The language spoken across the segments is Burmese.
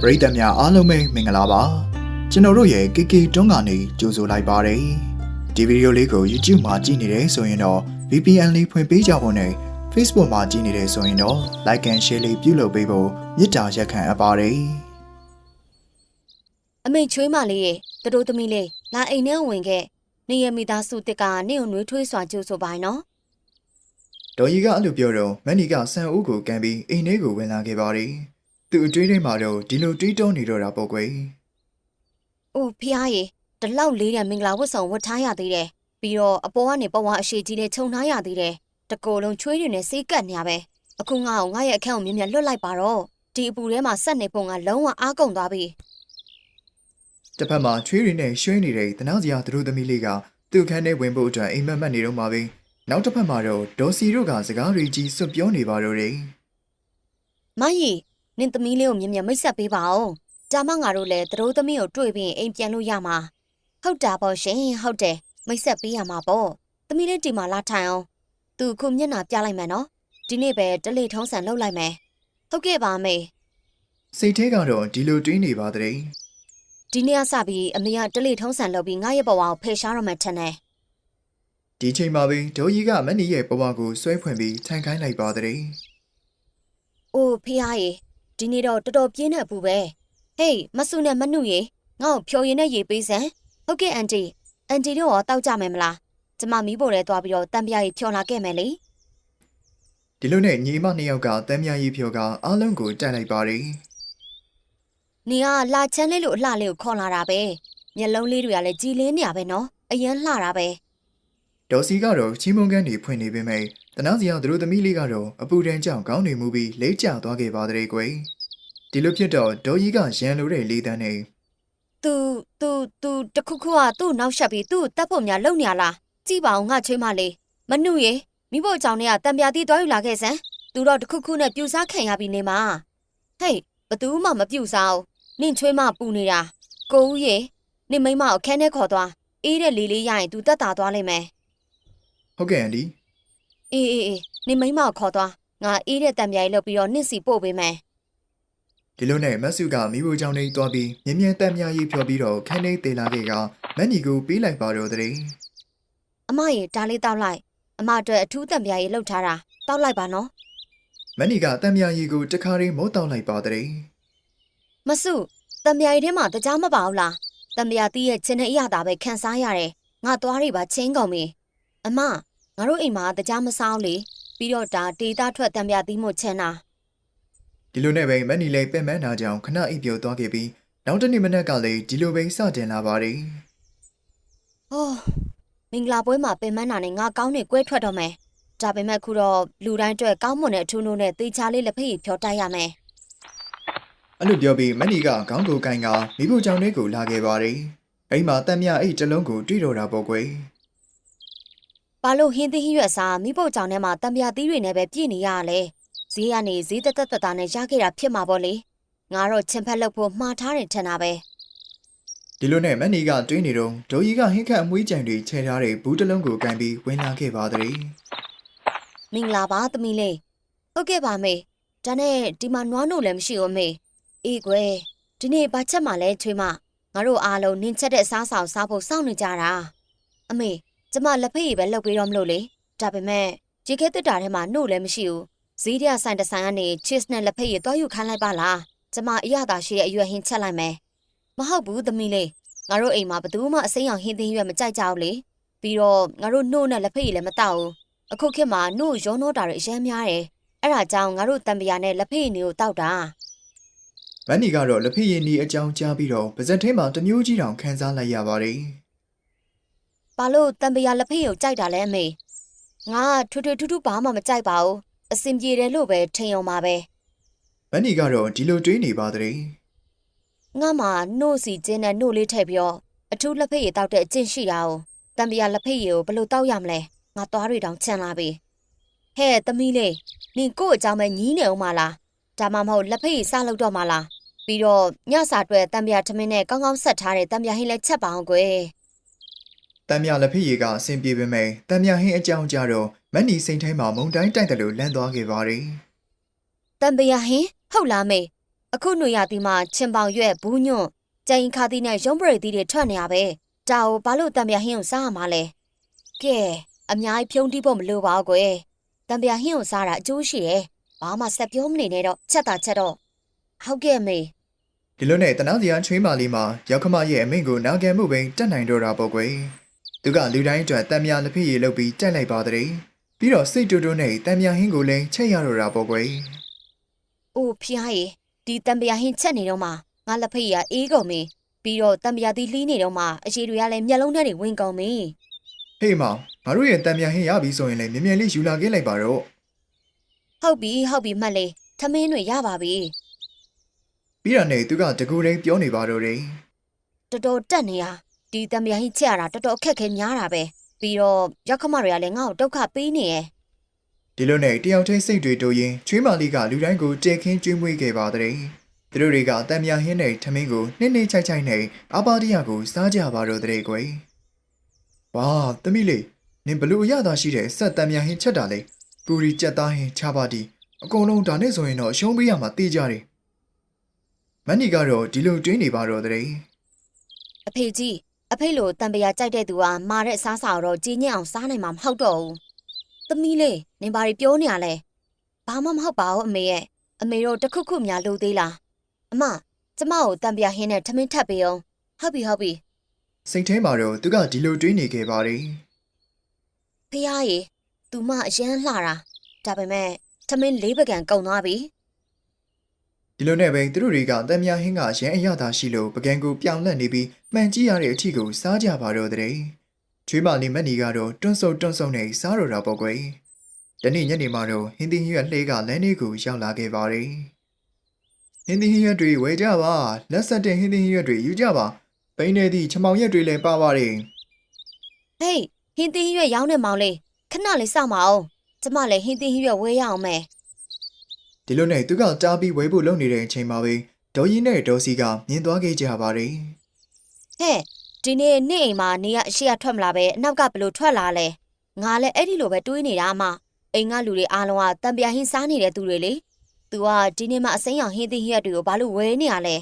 ပရိသတ်များအားလုံးပဲမင်္ဂလာပါကျွန်တော်တို့ရဲ့ KK တွန်းကနေကြိုဆိုလိုက်ပါတယ်ဒီဗီဒီယိုလေးကို YouTube မှာကြည့်နေတယ်ဆိုရင်တော့ VPN လေးဖွင့်ပေးကြဖို့နဲ့ Facebook မှာကြည့်နေတယ်ဆိုရင်တော့ Like and Share လေးပြုလုပ်ပေးဖို့မေတ္တာရက်ခံအပ်ပါတယ်အမေချွေးမလေးရေတတို့သမီးလေးလာအိမ်ထဲဝင်ခဲ့နေရမိသားစုတစ်ကနင့်ကိုနှွေးထွေးစွာကြိုးဆိုပါနော်ဒေါ်ကြီးကအဲ့လိုပြောတော့မန်နီကဆန်ဦးကိုကန်ပြီးအိမ်ထဲကိုဝင်လာခဲ့ပါတယ် သူအတွေးထဲမှာတော့ဒီလိုတွေးတောနေတော့တာပေါ့ကွယ်။အိုးဖះရေဒီလောက်လေးတဲ့မင်္ဂလာဝတ်ဆောင်ဝတ်ထားရသေးတယ်။ပြီးတော့အပေါ်ကနေပဝါအရှိကြီးနဲ့ခြုံထားရသေးတယ်။တကိုယ်လုံးချွေးတွေနဲ့စေးကတ်နေရပဲ။အခုငါ့ကိုငါရဲ့အခန်းကိုမြင်မြင်လွတ်လိုက်ပါတော့။ဒီအပူထဲမှာဆက်နေပုံကလုံးဝအားကုန်သွားပြီတစ်ဖက်မှာချွေးတွေနဲ့ရွှဲနေတဲ့တနာစရာသူတို့သမီးလေးကသူ့ခန်းထဲဝင်ဖို့အတွက်အိမ်မက်မက်နေတော့မှာပဲနောက်တစ်ဖက်မှာတော့ဒေါ်စီတို့ကစကားတွေကြီးစွတ်ပြောနေပါတော့တယ်။မကြီး နင်သမီးလေးကိုမြင်မြင်မိတ်ဆက်ပေးပါဦး။ဒါမှငါတို့လည်းတတို့သမီးကိုတွေ့ပြီးအိမ်ပြန်လို့ရမှာ။ဟုတ်တာပေါ့ရှင်ဟုတ်တယ်မိတ်ဆက်ပေးရမှာပေါ့။သမီးလေးဒီမှာလာထိုင်အောင်။သူခုမျက်နှာပြလိုက်မယ်နော်။ဒီနေ့ပဲတလေထုံးစံလုပ်လိုက်မယ်။ဟုတ်ကဲ့ပါအမေစိတ်ထဲကတော့ဒီလိုတွေးနေပါတဲ့။ဒီနေ့ကစပြီးအမေကတလေထုံးစံလုပ်ပြီးငါရဲ့ဘဝကိုဖယ်ရှားရမှထင်တယ်ဒီချိန်မှာပဲဒေါ်ကြီးကမန်နီရဲ့ဘဝကိုဆွဲဖွင့်ပြီးထိုင်ခိုင်းလိုက်ပါတဲ့။အိုးဖေးရေ ဒီနေ့တော့တော်တော်ပြင်းတဲ့အပူပဲ။ဟေးမဆုနဲ့မနှုရေငါ့ကိုဖြော်ရင်နဲ့ရေပေးစမ်း။ဟုတ်ကဲ့အန်တီအန်တီတို့ရောတောက်ကြမယ်မလား။ကျမမီးပေါ်ထဲသွားပြီးတော့တံပြားရေဖြော်လာခဲ့မယ်လေဒီလိုနဲ့ညီမနှစ်ယောက်ကတမ်းမြရီဖြောကအားလုံးကိုတိုက်လိုက်ပါတယ်။နေကလာချမ်းလေးလို့အလှလေးကိုခေါ်လာတာပဲ။မျက်လုံးလေးတွေကလည်းကြည်လင်းနေရပဲနော်။အရင်လှတာပဲ ဒေါ်စီကတော့ချီးမွမ်းကန်းတွေဖွင့်နေပေမဲ့တနာစီအောင်သူတို့သမီးလေးကတော့အပူတန်းကြောင့်ကောင်းနေမှုပြီးလိတ်ကျသွားခဲ့ပါတဲ့ကွယ်ဒီလိုဖြစ်တော့ဒေါ်ကြီးကရန်လိုတဲ့လေးတန်းနဲ့သူသူသူတခုခုကသူ့နောက်ဆက်ပြီးသူ့တက်ဖို့များလုံနေလားကြည့်ပါအောင်ငါချွေးမလေးမနှုတ်ရေမိဖို့ကြောင့်လည်းတံပြာတီးသွားယူလာခဲ့စမ်းသူတော့တခုခုနဲ့ပြူစားခံရပြီနေမှာဟဲ့ဘသူမှမပြူစားအောင်နင့်ချွေးမပူနေတာကိုဦးရေနင့်မိမကိုခန်းထဲခေါ်သွားအေးတဲ့လေးလေးရရင် तू တက်တာသွားလိမ့်မယ် ဟုတ်ကဲ့အန်ဒီ။အေးအေးအေးနင့်မိမကိုခေါ်သွား။ငါအေးတဲ့တံပြားကြီးလုပ်ပြီးတော့နင့်စီပို့ပေးမယ်ဒီလိုနဲ့မတ်စုကမိဖို့ကြောင့်နေသွားပြီးမြင်းမြန်းတမ်းမြရီဖြောပြီးတော့ခန်းထဲတေလာခဲ့ကမန်နီကိုပေးလိုက်ပါတော့တဲ့။အမရေဒါလေးတောက်လိုက်။အမအတွက်အထူးတံပြားကြီးလှုပ်ထားတာ။တောက်လိုက်ပါနော်။မန်နီကတမ်းမြရီကိုတခါတည်းမောတောက်လိုက်ပါတဲ့မဆုတံမြာရီထဲမှာတကြားမပါဘူးလားတံမြာတီးရဲ့ချင်းနဲ့အရသာပဲခန်းစားရတယ်ငါသွားတွေပါချင်းကုန်ပြီ အမငါတို့အိမ်မှာတကြားမစားဘူးလေပြီးတော့ဒါဒေတာထွက်တံမြာတီးမို့ချင်းတာဒီလိုနဲ့ပဲမန်နီလည်းပြင်ပန်းနာကြောင်ခဏအိပ်ပျော်သွားခဲ့ပြီးနောက်တစ်နေ့မနက်ကလည်းဒီလိုပဲစတင်လာပါတယ်ဟောမင်္ဂလာပွဲမှာပင်မနာနဲ့ငါကောင်းနေကွဲထွက်တော့မယ်ဒါပေမဲ့ခုတော့လူတိုင်းအတွက်ကောင်းမွန်တဲ့အထူးနှုံးနဲ့တေချာလေးလက်ဖက်ရည်ဖြောတိုက်ရမယ်အဲ့လိုပြောပြီးမန်နီကခေါင်းကိုကိုင်ကမိဖို့ကြောင့်လေးကိုလာခဲ့ပါတယ်အိမ်မှာတမ်းမြအိတ်တစ်လုံးကိုတွေ့တော့တာပေါ့ကွယ် ဘာလို့ဟင်းသီးဟင်းရွက်စားမိဖို့ကြောင့်ထဲမှာတံမြာတီးတွေနဲ့ပဲပြည့်နေရရလဲဈေးကနေဈေးတက်တက်တက်တာနဲ့ရခဲ့တာဖြစ်မှာပေါ့လေငါတော့ချင်ဖက်လုပ်ဖို့မှားထားတယ်ထင်တာပဲဒီလိုနဲ့မန်နီကတွေးနေတော့ဒိုကြီးကဟင်းခတ်အမွှေးကြံတွေခြေထားတဲ့ဘူးတစ်လုံးကိုကန်ပြီးဝင်လာခဲ့ပါတဲ့မင်္ဂလာပါသမီးလေးဟုတ်ကဲ့ပါမေဒါနဲ့ဒီမှာနွားနို့လည်းမရှိဘူးမေအေးကွယ်ဒီနေ့ဘာချက်မှလဲချွေးမငါတို့အားလုံးနင်းချက်တဲ့အစားဆောင်စားဖို့စောင့်နေကြတာအမေ ကျမလက်ဖက်ရည်ပဲလုပ်ပေးတော့မလို့လေဒါပေမဲ့ရေခဲတစ်တာထဲမှာနို့လည်းမရှိဘူးဈေးထဲဆိုင်တစ်ဆိုင်ကနေ cheese နဲ့လက်ဖက်ရည်သွားယူခိုင်းလိုက်ပါလားကျမအရသာရှိတဲ့အရွယ်ဟင်းချက်လိုက်မယ်မဟုတ်ဘူးသမီးလေးငါတို့အိမ်မှာဘယ်သူမှအစိမ်းရောင်ဟင်းသင်းရွက်မကြိုက်ကြဘူးလေပြီးတော့ငါတို့နို့နဲ့လက်ဖက်ရည်လည်းမတောက်ဘူးအခုခေတ်မှာနို့ရောနှောတာတွေအများများတယ်။အဲ့ဒါကြောင့်ငါတို့တံပရာနဲ့လက်ဖက်ရည်တွေကိုတောက်တာမန်နီကတော့လက်ဖက်ရည်နီအကြောင်းကြားပြီးတော့ပါဇက်ထဲမှာတစ်မျိုးကြီးတောင်ခန်းစားလိုက်ရပါတယ်။ ဘာလို့တံပရာလက်ဖက်ရည်ကိုကြိုက်တာလဲအမေ။ငါကထွေထွေထူးထူးဘာမှမကြိုက်ပါဘူး။အစင်ပြေတယ်လို့ပဲထင်ရုံပါပဲမန်နီကတော့ဒီလိုတွေးနေပါတဲ့။ငါမှနို့စီကျင်းနဲ့နို့လေးထည့်ပြီးတော့အထူးလက်ဖက်ရည်တောက်တဲ့အကျင့်ရှိတာ哦။တံပရာလက်ဖက်ရည်ကိုဘယ်လိုတောက်ရမလဲ။ငါသွားတွေတောင်ချင်လာပြီ။ဟဲ့သမီးလေးနင်ကို့အကြောင်းပဲညီးနေအောင်မလား။ဒါမှမဟုတ်လက်ဖက်ရည်စလုပ်တော့မလား။ပြီးတော့ညစာအတွက်တံပရာထမင်းနဲ့ကောင်းကောင်းဆက်ထားတဲ့တံပရာဟင်းလည်းချက်ပါအောင်ကွယ်။ တမ်းမြလက်ဖက်ရည်ကအဆင်ပြေပေမဲ့တမ်းမြဟင်းအကြောင်းကြားတော့မန်နီစိန်တိုင်းမှာမုံတိုင်းတိုက်တယ်လို့လန့်သွားခဲ့ပါတယ်တံပရာဟင်းဟုတ်လားမေအခုຫນွေရသည်မှာချင်ပေါင်ရွက်ဘူးညွန့်ကြိန်ခါသီးနဲ့ရုံးပရိသီးတွေထွက်နေရပဲဒါကိုဘာလို့တံပြာဟင်းကိုစားရမှာလဲကဲအများကြီးဖြုံးတီးဖို့မလိုပါဘူးကွယ်တံပြာဟင်းကိုစားတာအကျိုးရှိတယ်ဘာမှဆက်ပြောမနေနဲ့တော့ချက်တာချက်တော့ဟုတ်ကဲ့အမေဒီလိုနဲ့တနာစရာချွေးမာလေးမှာရောက်ခမရဲ့အမိန့်ကိုနာခံမှုပင်တက်နိုင်တော့တာပေါ့ကွယ် သူကလူတိုင်းအတွက်တံမြလက်ဖက်ရည်လုပ်ပြီးတိုက်လိုက်ပါတဲ့ပြီးတော့စိတ်တူတူနဲ့တံမြဟင်းကိုလည်းချက်ရတော့တာပေါ့ကွယ်အိုးဖျားရေဒီတံပြာဟင်းချက်နေတော့မှငါလက်ဖက်ရည်ကအေးကုန်ပြီပြီးတော့တံပြာသီးလှီးနေတော့မှအရှိတွေကလည်းမျက်လုံးထဲတွေဝင်ကုန်ပြီဟေးမောင်ငါတို့ရဲ့တံမြဟင်းရပြီဆိုရင်လည်းမြင်မြန်လေးယူလာခဲ့လိုက်ပါတော့ဟုတ်ပြီဟုတ်ပြီမှတ်လေထမင်းတွေရပါပြီပြီးတော့နဲ့သူကတကူတိုင်းပြောနေပါတော့တယ်တော်တော်တက်နေရ ဒီတံပြာဟင်းချက်ရတာတော်တော်အခက်ခဲများတာပဲပြီးတော့ရောက်ခမတွေကလည်းငါ့ကိုဒုက္ခပေးနေရဲ့ဒီလိုနဲ့တယောက်ချင်းစိတ်တွေတိုးရင်ချွေးမာလေးကလူတိုင်းကိုတဲခင်းကျွေးမွေးခဲ့ပါတဲ့သူတို့တွေကတံမြဟင်းနဲ့ထမင်းကိုနှိမ့်နှိမ့်ချိုက်ချိုက်နဲ့အပါတရကိုစားကြပါတော့တဲ့ကွယ်ဝါသမီးလေးနင်ဘလို့အရသာရှိတဲ့ဆက်တံမြဟင်းချက်တာလေပူရီကြက်သားဟင်းချပါတီအကုန်လုံးဒါနဲ့ဆိုရင်တော့ရှုံးပေးရမှာတေးကြတယ်မန်နီကတော့ဒီလိုတွေးနေပါတော့တဲ့အဖေကြီး အဖေလိုတံပြာကြိုက်တဲ့သူကမာတဲ့အစားစာကိုတော့ကြီးညက်အောင်စားနိုင်မှာမဟုတ်တော့ဘူးသမီးလေးနင်ဘာတွေပြောနေရလဲဘာမှမဟုတ်ပါဘူးအမေရဲ့အမေတို့တခုခုများလို့သေးလားအမကျမကိုတံပြာဟင်းနဲ့ထမင်းထပ်ပေးအောင်ဟုတ်ပြီဟုတ်ပြီစိတ်ထဲမှာတော့သူကဒီလိုတွေးနေခဲ့ပါတယ်ဖះရေသူမအရန်လှတာဒါပေမဲ့ထမင်းလေးပကံကုန်သွားပြီဒီလိုနဲ့ပဲသူတို့တွေကတံမြဟင်းကရန်အရသာရှိလို့ပကံကိုပြောင်းလဲနေပြီး မှန်ကြည့်ရတဲ့အထီကိုစားကြပါတော့တဲ့ချွေးမလေးမက်နီကတော့တွန်းဆုပ်တွန်းဆုပ်နဲ့စားတော့တာပေါ့ကွယ်တနေ့ညနေမှာတော့ဟင်းသီးဟင်းရွက်လှေးကလမ်းလေးကိုရောက်လာခဲ့ပါတယ်ဟင်းသီးဟင်းရွက်တွေဝယ်ကြပါလက်ဆက်တဲ့ဟင်းသီးဟင်းရွက်တွေယူကြပါပိန်းနေသည့်ချမောင်ရက်တွေလည်းပါပါတယ်ဟေးဟင်းသီးဟင်းရွက်ရောင်းနေမောင်လေးခဏလေးစောင့်ပါအောင်ကျမလည်းဟင်းသီးဟင်းရွက်ဝေးရအောင်မယ်ဒီလိုနဲ့သူကတားပြီးဝယ်ဖို့လုပ်နေတဲ့အချိန်မှာပဲဒေါ်ကြီးနဲ့ဒေါ်စီကမြင်သွားခဲ့ကြပါတယ် ဟဲ့ဒီနေ့နေ့အိမ်မှာနေရအရှိရထွက်မလာပဲအနောက်ကဘလို့ထွက်လာလဲငါလည်းအဲ့ဒီလိုပဲတွေးနေတာအမအိမ်ကလူတွေအားလုံးကတံပြာဟင်းစားနေတဲ့သူတွေလေသူကဒီနေ့မှအစိမ်းရောင်ဟင်းသီးဟင်းရွက်တွေကိုဘာလို့ဝဲနေရလဲ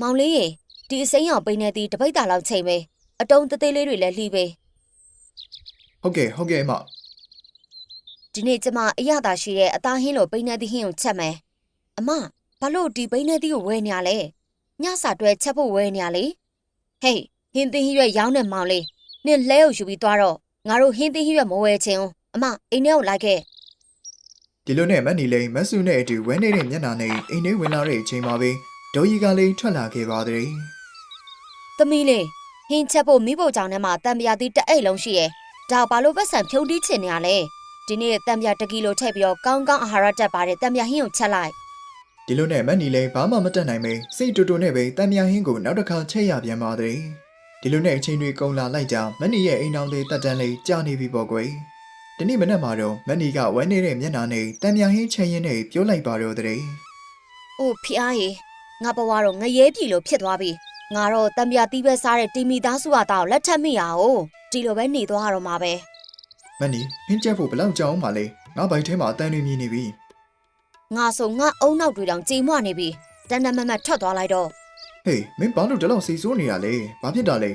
မောင်လေးရေဒီအစိမ်းရောင်ပိန်းနေသည်တပိတ်တာလောက်ချိန်ပဲအတုံးသေးသေးလေးတွေလည်းလှီးပဲဟုတ်ကဲ့ဟုတ်ကဲ့အမဒီနေ့ကျမအရသာရှိတဲ့အသားဟင်းလိုပိန်းနေသည့်ဟင်းကိုချက်မယ်။အမဘာလို့ဒီပိန်းနေသည့်ကိုဝယ်နေရလဲ။ညစာတွဲချက်ဖို့ဝယ်နေရလေ။ ဟေးဟင်းသင်းဟင်းရွက်ရောင်းနေမောင်လေး။နင်လဲကိုယူပြီးသွားတော့ငါတို့ဟင်းသင်းဟင်းရွက်မဝယ်ချင်ဘူး။အမအိမ်ထဲကိုလိုက်ခဲ့ဒီလိုနဲ့မက်နီလိန်မက်ဆူနဲ့အတူဝဲနေတဲ့မျက်နှာနဲ့အိမ်ထဲဝင်လာတဲ့အချိန်မှာပဲဒေါ်ကြီးကလည်းထွက်လာခဲ့ပါတယ်။သမီးလေးဟင်းချက်ဖို့မိဖို့ကြောင့်ထဲမှာတံပြာသီးတစ်အိတ်လုံးရှိရဲ့။ဒါဘာလို့ပတ်စံဖြုံးတီးချင်နေရလဲ။ဒီနေ့တံပြာတစ်ကီလိုထည့်ပြီးတော့ကောင်းကောင်းအာဟာရတက်ပါတဲ့တံပြာဟင်းကိုချက်လိုက်။ ဒီလိုနဲ့မက်နီလိန်ဘာမှမတတ်နိုင်ပဲစိတ်တူတူနဲ့ပဲတံမြဟင်းကိုနောက်တစ်ခါချက်ရပြန်ပါတယ်။ဒီလိုနဲ့အချိန်တွေကုန်လာလိုက်ကြမက်နီရဲ့အိမ်တော်လေးတက်တန်းလေးကြာနေပြီပေါ့ကွယ်။ဒီနေ့မနက်မှာတော့မက်နီကဝဲနေတဲ့မျက်နှာနဲ့တံမြဟင်းချက်ရင်းနဲ့ပြောလိုက်ပါတော့တဲ့။အိုးဖျားရေငါဘဝတော့ငရဲပြီလို့ဖြစ်သွားပြီ။ငါတော့တံပြာတီးပဲစားတဲ့တီမီသားစုဟာတောက်လက်ထက်မိရအောင်ဒီလိုပဲနေသွားရတော့မှာပဲ။မက်နီဟင်းချက်ဖို့ဘယ်လောက်ကြောင်မှလဲ။ငါဘိုက်ထဲမှာအတန်းတွေမြင်နေပြီ။ ငါဆိုငါအုံနောက်တွေတောင်ကြေမွနေပြီ။တန်တန်မတ်မတ်ထွက်သွားလိုက်တော့။ဟေးမင်းဘာလို့ဒီလောက်စီစိုးနေတာလဲ။ဘာဖြစ်တာလဲ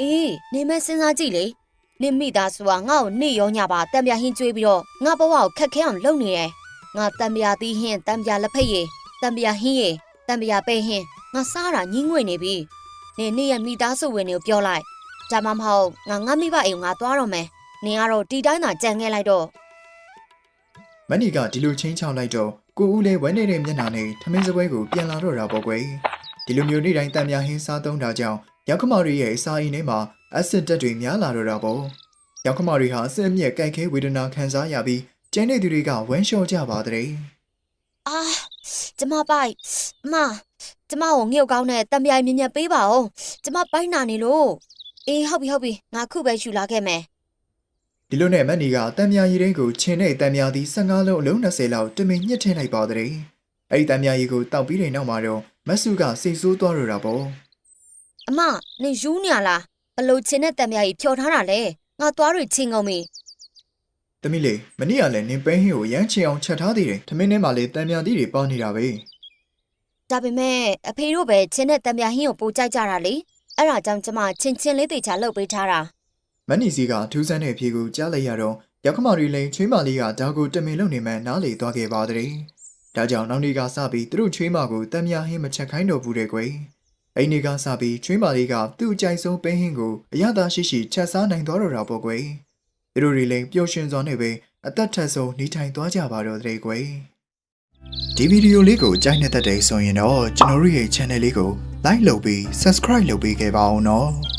အေးနေမဲစဉ်းစားကြည့်လေ။နေမိသားစုကငါ့ကိုနေရောညပါတံပြာဟင်းကျွေးပြီးတော့ငါဘဝကိုခက်ခဲအောင်လုပ်နေတယ်။ငါတံပြာတီးဟင်းတံပြာလက်ဖက်ရည်တံပြာဟင်းရည်တံပြာပဲဟင်းငါစားတာညင်းငွေနေပြီ။နေနေရမိသားစုဝင်တွေကိုပြောလိုက်။ဒါမှမဟုတ်ငါငါမိဘအိမ်ကိုငါသွားတော့မယ်။နင်ကတော့ဒီတိုင်းသာကြံခဲ့လိုက်တော့။ မက်နီကဒီလိုချင်းချောင်းလိုက်တော့ကိုဦးလေးဝဲနေတဲ့မျက်နှာနဲ့ထမင်းစပွဲကိုပြန်လာတော့တာပေါ့ကွယ်။ဒီလိုမျိုးနေ့တိုင်းတံမြဟင်းစားသုံးတာကြောင့်ရောက်ခမတွေရဲ့အစာအိမ်ထဲမှာအက်ဆစ်ဓာတ်တွေများလာတော့တာပေါ့။ရောက်ခမတွေဟာအဆစ်အမြက်ကြိုက်ခဲဝေဒနာခံစားရပြီးကျန်တဲ့သူတွေကဝမ်းလျှော့ကြပါတဲ့အာကျမပိုက်အမကျမကိုငှုတ်ကောင်းတဲ့တံပြိုင်မြင်မြတ်ပေးပါဦးကျမပိုက်နာနေလို့အေးဟုတ်ပြီဟုတ်ပြီငါခုပဲယူလာခဲ့မယ်။ ဒီလိုနဲ့မက်နီကတံမြရီတိုင်းကိုချင်းတဲ့တံမြသီး15လုံးအလုံး20လောက်တမင်ညှစ်ထည့်လိုက်ပါတဲ့။အဲ့ဒီတံမြရီကိုတောက်ပြီးတဲ့နောက်မှာတော့မက်ဆူကစိတ်ဆိုးသွားတော့တာပေါ့။အမနေယူနေရလားဘလို့ချင်းတဲ့တံပြိုင်ဖြော်ထားတာလဲငါသွားတွေချင်းကုန်ပြီ။တမီးလေးမနေ့ကလည်းနင်ပဲဟင်းကိုရမ်းချင်အောင်ချက်ထားသေးတယ်။ထမင်းထဲမှာလည်းတံမြသီးတွေပေါနေတာပဲဒါပေမဲ့အဖေတို့ပဲချင်းနဲ့တံမြဟင်းကိုပိုကြိုက်ကြတာလေအဲ့ဒါကြောင့်ကျမချင်းချင်းလေးတေချာလှုပ်ပေးထားတာ မန်နီစီကထူးဆန်းတဲ့ဖြေကိုကြားလိုက်ရတော့ရောက်ခမရီလိန်ချွေးမလေးကဒါကိုတမင်လုံနေမှနားလေသွားခဲ့ပါတဲ့။ဒါကြောင့်နောက်နေ့ကစပြီးသူတို့ချွေးမကိုတမ်းများဟင်းမချက်ခိုင်းတော့ဘူးတဲ့ကွယ်။အဲ့ဒီကစပြီးချွေးမလေးကသူ့အကြိုက်ဆုံးပဲဟင်းကိုအရသာရှိရှိချက်စားနိုင်သွားတော့တာပေါ့ကွယ်။သူတို့တွေလည်းပျော်ရွှင်စွာနဲ့ပဲအသက်ထက်ဆုံးနေထိုင်သွားကြပါတော့တဲ့ကွယ်။ဒီဗီဒီယိုလေးကိုကြိုက်နေတဲ့တဲ့ဆိုရင်တော့ကျွန်တော်တို့ရဲ့ channel လေးကို like လုပ်ပြီး subscribe လုပ်ပေးခဲ့ပါအောင်နော်။